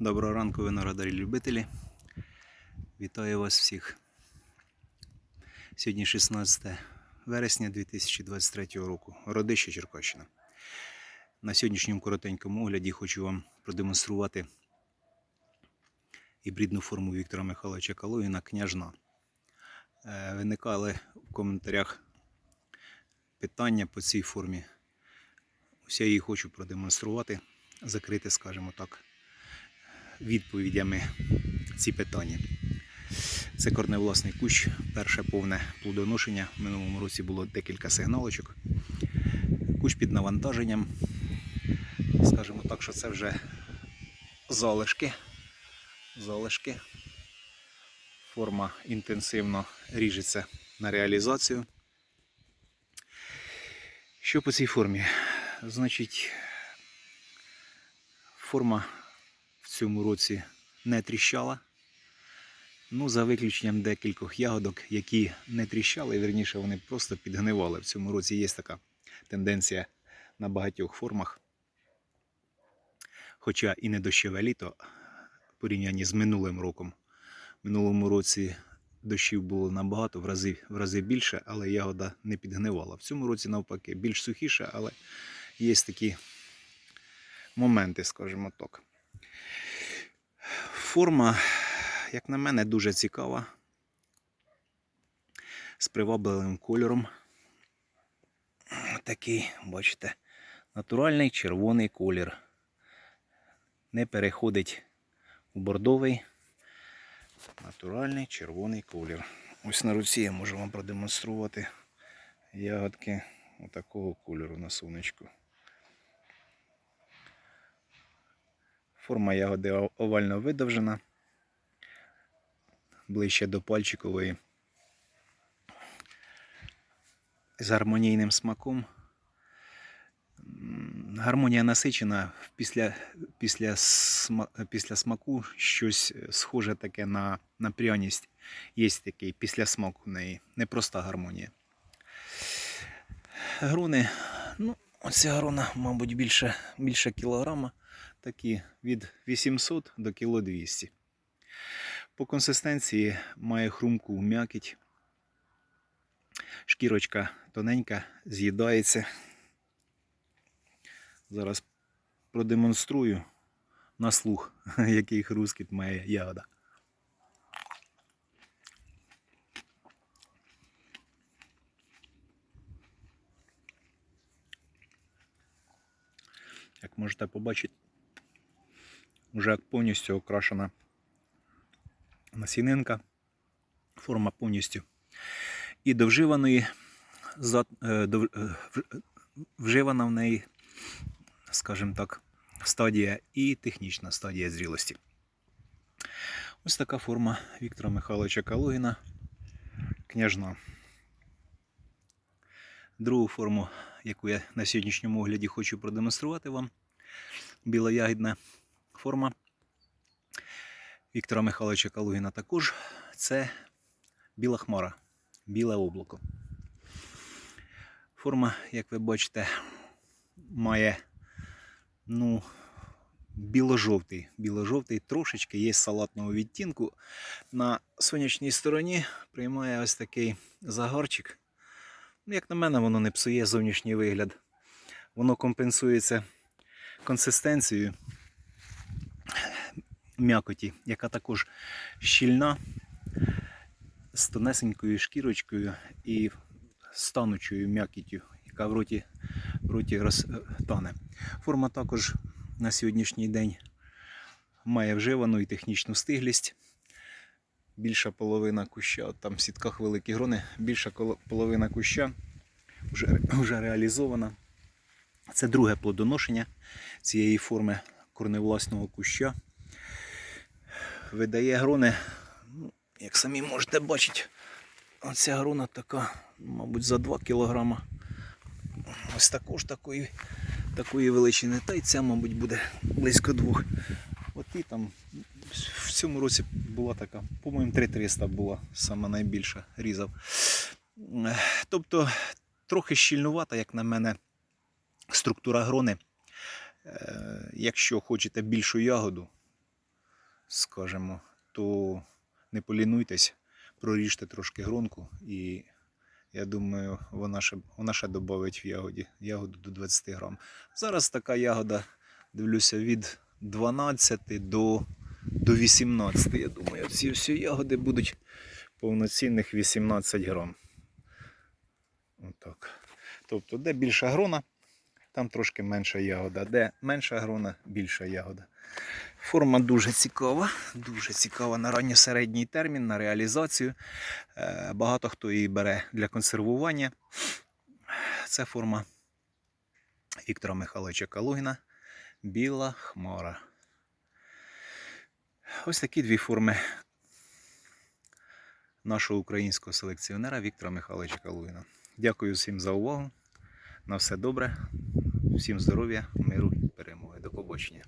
Доброго ранку, виноградарі любителі. Вітаю вас всіх. Сьогодні 16 вересня 2023 року. Родище Черкащина. На сьогоднішньому коротенькому огляді хочу вам продемонструвати гібридну форму Віктора Михайловича Калугіна княжна. Е, Виникали в коментарях питання по цій формі. Ось її хочу продемонструвати, закрити, скажімо так, відповідями ці питання. Це корневласний кущ, перше повне плодоношення. В минулому році було декілька сигналочок. Кущ під навантаженням. Скажімо так, що це вже залишки. Залишки. Форма інтенсивно ріжеться на реалізацію. Що по цій формі? Значить, форма в цьому році не тріщала. Ну, за виключенням декількох ягодок, які не тріщали, вірніше, вони просто підгнивали. В цьому році є така тенденція на багатьох формах. Хоча і не дощове літо порівнянні з минулим роком. В минулому році дощів було набагато, в рази, в рази більше, але ягода не підгнивала. В цьому році, навпаки, більш сухіше, але є такі моменти, скажімо так. Форма, як на мене, дуже цікава. З привабливим кольором. Такий, бачите, натуральний червоний колір. Не переходить у бордовий. Натуральний червоний колір. Ось на руці я можу вам продемонструвати ягодки отакого кольору на сонечку. Форма ягоди овально видовжена, ближче до пальчикової. З гармонійним смаком. Гармонія насичена після, після, сма- після смаку щось схоже таке на, на пряність. Є такий після смаку в неї. Непроста гармонія. Груни, ну, оця груна, мабуть, більше, більше кілограма такі від 800 до кіло 200. По консистенції має хрумку м'якіть. Шкірочка тоненька, з'їдається. Зараз продемонструю на слух, який хрускіт має ягода. Як можете побачити, вже повністю окрашена насінинка, форма повністю і до е, е, вживана в неї, скажімо так, стадія і технічна стадія зрілості. Ось така форма Віктора Михайловича Калугіна, княжна. Другу форму, яку я на сьогоднішньому огляді хочу продемонструвати вам, білоягідна форма Віктора Михайловича Калугіна також це біла хмара, біле облако. Форма, як ви бачите, має ну, біло-жовтий. Біло-жовтий трошечки є салатного відтінку. На сонячній стороні приймає ось такий загарчик. Ну, як на мене, воно не псує зовнішній вигляд. Воно компенсується консистенцією м'якоті, яка також щільна, з тонесенькою шкірочкою і станучою м'якіттю, яка в роті, в роті розтане. Форма також на сьогоднішній день має вживану і технічну стиглість. Більша половина куща, от там в сітках великі грони, більша половина куща вже, вже реалізована. Це друге плодоношення цієї форми корневласного куща. Видає грони, ну, як самі можете бачити, оця грона така, мабуть, за 2 кг. Ось також такої, такої величини. Та й ця, мабуть, буде близько двох. От і там в цьому році була така, по-моєму, 3300 була саме найбільша різав. Тобто трохи щільнувата, як на мене, структура грони. Е, Якщо хочете більшу ягоду, скажемо, то не полінуйтесь, проріжте трошки гронку і я думаю, вона ще, вона ще додавить в ягоді, ягоду до 20 грам. Зараз така ягода, дивлюся, від 12 до, до 18. Я думаю, ці всі ягоди будуть повноцінних 18 грам. Отак. Тобто, де більша грона, там трошки менша ягода. Де менша грона, більша ягода. Форма дуже цікава, дуже цікава на ранньосередній термін, на реалізацію. Е, Багато хто її бере для консервування. Це форма Віктора Михайловича Калугіна. Біла хмара. Ось такі дві форми нашого українського селекціонера Віктора Михайловича Калугіна. Дякую всім за увагу. На все добре. Всім здоров'я, миру і перемоги. До побачення.